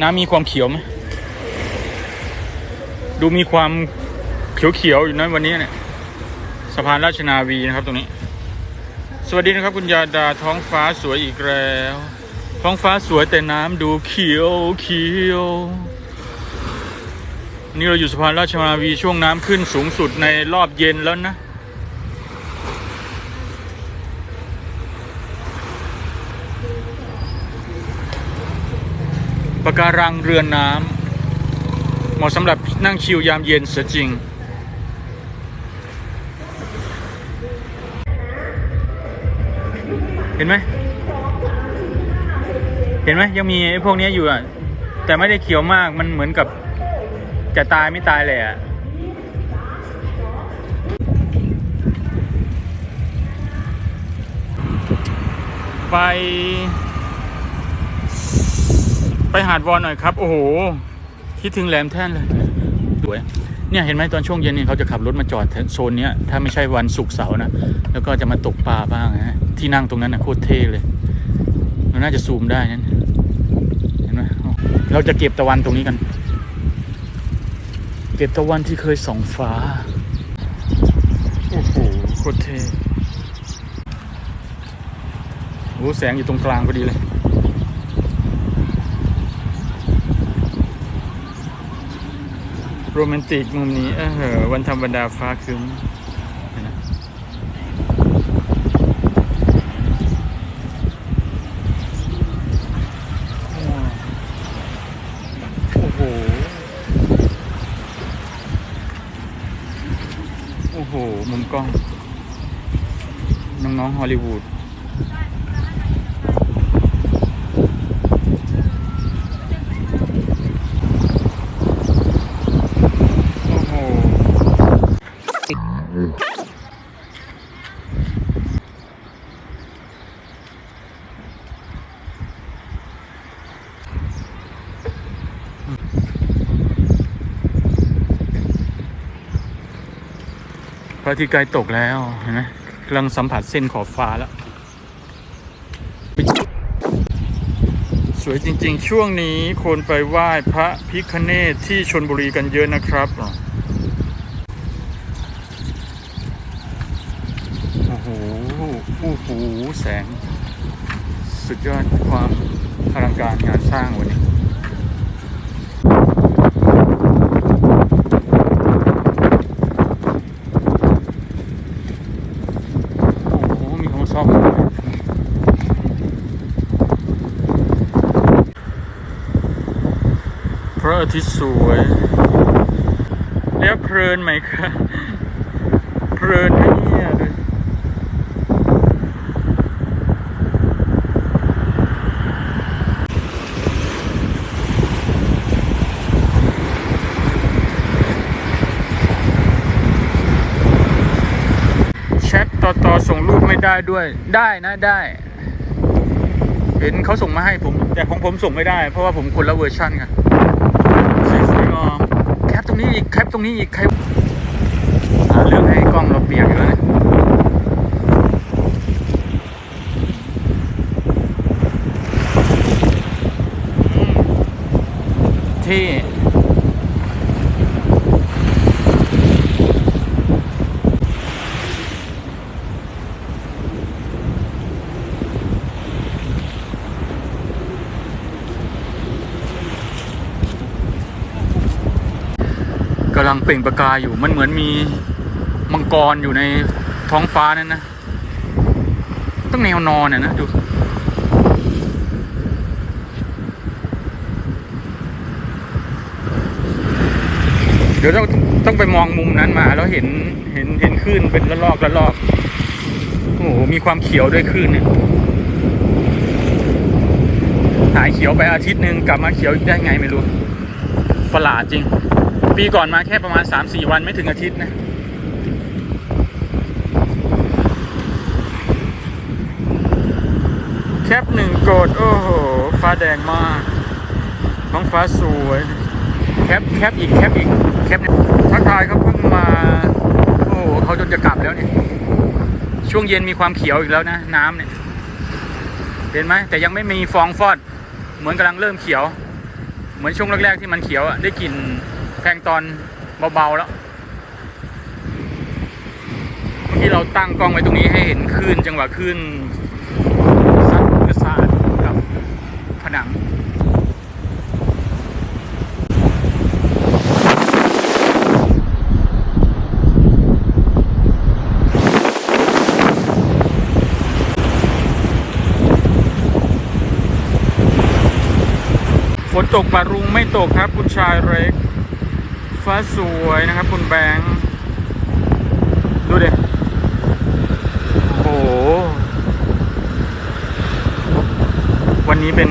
น้ำมีความเขียวไหมดูมีความเขียวๆอยู่นะวันนี้เนี่ยสะพานราชนาวีนะครับตรงนี้ สวัสดีนะครับคุณยาดาท้องฟ้าสวยอีกแล้ว ท้องฟ้าสวยแต่น้ำดูเขียวเขียวนี่เราอยู่สะพานราชนาวีช่วงน้ำขึ้นสูงสุดในรอบเย็นแล้วนะ ปะการังเรือนน้ำเหมาะสำหรับนั่งชิลยามเย็นเสียจริง เห็นไหมเห็นไหมยังมีไอ้พวกนี้อยู่อะ แต่ไม่ได้เขียวมากมันเหมือนกับจะตายไม่ตายเลยอะไป ไปหาดวอนหน่อยครับ โอ้โห คิดถึงแหลมแท่นเลยสวยเนี่ยเห็นไหมตอนช่วงเย็นเนี่ยเขาจะขับรถมาจอดโซนเนี้ยถ้าไม่ใช่วันศุกร์เสาร์นะ แล้วก็จะมาตกปลาบ้างนะที่นั่งตรงนั้นนะโคตรเท่เลยเราน่าจะซูมได้นั่นเห็นไหมเราจะเก็บตะวันตรงนี้กัน เก็บตะวันที่เคยส่องฟ้าโอ้โหโคตรเท่โอ้แสงอยู่ตรงกลางพอดีเลย โรแมนติกมุมนี้เออเหอวันธรรมดาฟ้าครึ้นไหมโอ้โห โอ้โห มุมกล้อง น้องๆฮอลลีวูด ระอาทิตย์ใกล้ตกแล้วเห็นไหมกำลังสัมผัสเส้นขอบฟ้าแล้ว สวยจริงๆ ช่วงนี้คนไปไหว้พระพิคเนตที่ชนบุรีกันเยอะนะครับโอ้โหโอ้โหแสง สุดยอดความอลังการงานสร้างวันนี้ โอ้โห มีของซ่อมด้วยพ ระอาทิตย์สวย แล้วเพลินไหมคะเพลินนะเนี่ยดูแชทต่อต่อส่งรูปไม่ได้ด้วย ได้นะได้ เห็นเขาส่งมาให้ผม แต่ของผมส่งไม่ได้ เพราะว่าผมคนละเวอร์ชันกันสวยๆงามแคปต รงนี้อีกแคปตรงนี้อีกแครหาเรื่องให้กล้องเราเปียกอยู่แล้วเนี่ยที่ำลังเปล่งประกายอยู่มันเหมือนมีมังกรอยู่ในท้องฟ้านั่นนะต้องแนวนอนน่ะนะดูเดี๋ยวต้องต้องไปมองมุมนั้นมาแล้วเห็นเห็นเห็นคลื่นเป็นระลอกระลอกโอ้โหมีความเขียวด้วยคลื่นเนี่ยหายเขียวไปอาทิตย์หนึ่งกลับมาเขียวอีกได้ไงไม่รู้ประหลาดจริง ปีก่อนมาแค่ประมาณ 3-4 วันไม่ถึงอาทิตย์นะ แคปหนึ่งโกดโอ้โห ฟ้าแดงมากท้องฟ้าสวย แคปแคปอีกแคปอีกแคปทักทายเขาเพิ่งมา โอ้โหเขาจนจะกลับแล้วเนี่ย ช่วงเย็นมีความเขียวอีกแล้วนะ น้ำเนี่ย เห็นไหมแต่ยังไม่มีฟองฟอด เหมือนกำลังเริ่มเขียว เหมือนช่วงแรกๆที่มันเขียวอะได้กลิ่น ลงตอนเบาๆแล้วเมื่อกี้เราตั้งกล้องไว้ตรงนี้ให้เห็นคลื่นจังหวะคลื่นซัดกระสาดกับผนังฝนตกปารุงไม่ตกครับ คุณชายเล็ก ฟ้าสวยนะครับคุณแบงค์ดูดิโอ้วันนี้เป็น